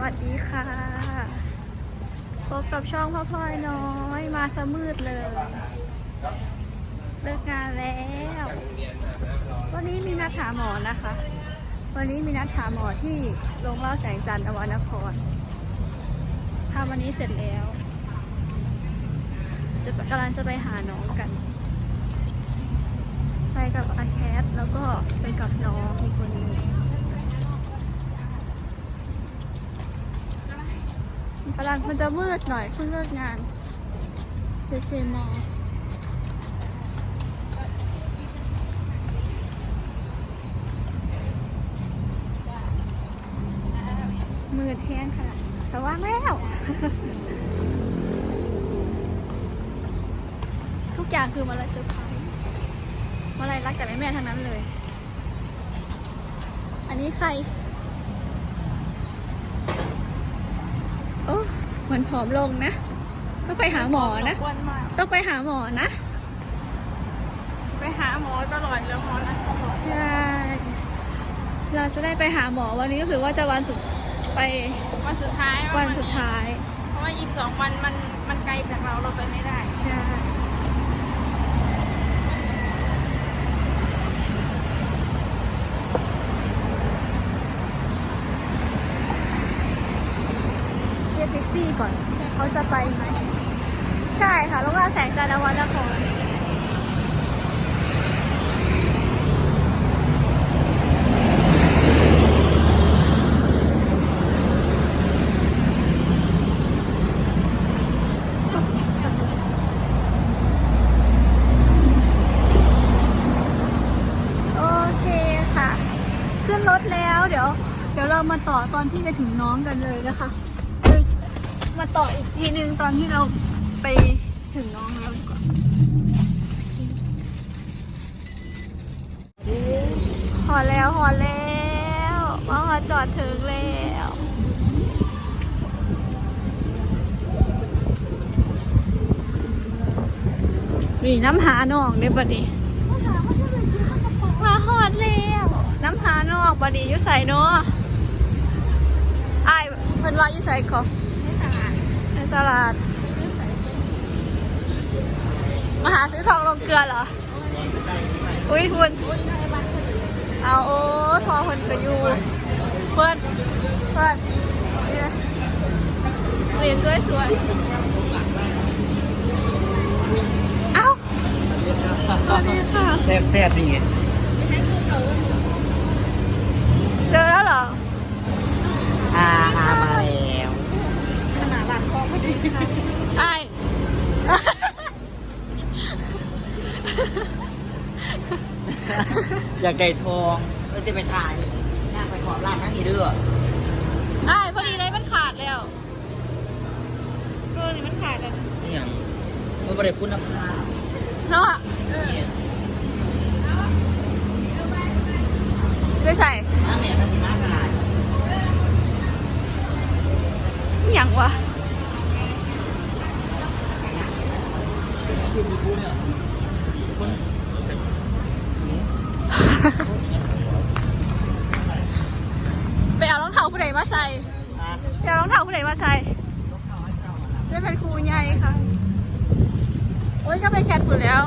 วัสดีค่ะ พบกับช่องพ่อพลอยน้อยมาสมืดเลย เลิกงานแล้ว วันนี้มีนัดหาหมอนะคะ วันนี้มีนัดหาหมอที่โรงเล่าแสงจันทร์อวานครทำวันนี้เสร็จแล้ว จะกำลังจะไปหาน้องกัน ไปกับอาแคทแล้วก็ไปกับน้องอีกคนนึง กำลังมันจะมืดหน่อยเพิ่งเลิกงาน เจเจมอมืดแห้งค่ะสว่างแล้ว ทุกอย่างคือมาลายเซอร์ไพรส์มาลายรักแต่แม่แม่ทั้งนั้นเลย อันนี้ใคร โอ้เหมือนผอมลงนะ ต้องไปหาหมอนะ อ้วนมากต้องไปหาหมอนะ ไปหาหมอตลอดแล้วหมอนะใช่ เราจะได้ไปหาหมอวันนี้ก็คือว่าจะวันสุดไปวันสุดท้ายวันสุดท้าย เพราะว่าอีกสองวันมันมันไกลจากเราเราไปไม่ได้ ใช่ เรียก แท็กซี่ก่อน เขาจะไปไหม ใช่ค่ะโรงแรมแสงจันทร์อวันนครโอเคค่ะขึ้นรถแล้วเดี๋ยว เดี๋ยวเรามาต่อตอนที่ไปถึงน้องกันเลยนะคะ มาต่ออีกทีนึงตอนที่เราไปถึงน้องแล้วดีกว่าหอแล้วหอแล้วมาหอจอดถึงแล้วนี่น้ำหาน้องเนี่ยบัดนี้มาหอดแล้วน้ำหานอกบดีอยุใส่เนาะไอ้ายเพิ่นว่าอยุใส่ขอใน ตลาด มาหาซื้อทองลงเกลือเหรอ อุ้ยคุณเอาโอ้ทองคนก็อยู่ เพื่อนเพื่อนนี่นะเหรียญสวยสวยเอ้าสวัสดีค่ะแซ่บแซ่บนี่ไง เจอแล้วเหรอ อาอามาแล้ว ขนาดหลังคอพอดี ไอ้าย อยากได้ทองแล้วจะไปถ่ายย่างไปขอบร้านนั่งอีเด้อไอ้ายพอดีเลยมันขาดแล้วเออนี่มันขาดแล้วนี่อย่างมันบริคุณน้ำตาเนาะไม่ใช่น้ำแม่ทันทีมากขนาดอหย่างวะ มาใส่อะไปเอารองเท้าผู้ใดมาใส่จะเป็นครูใหญ่ค่ะ โอ้ยก็ไปแคทปุ่นแล้ว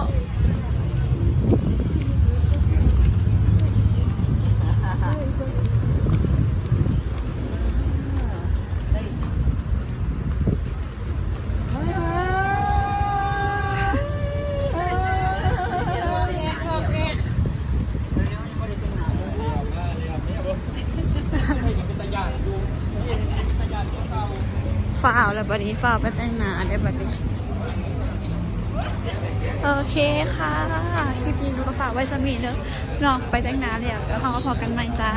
ฝ่าวแล้วบัดนี้ฝ้าวไปแต่งหน้าได้บัดนี้ โอเคค่ะ คลิปนี้หนูก็ฝากไว้สมีเนอะลองไปแต่งหน้าแล้วแล้วเขาก็พอกันใหม่จ้า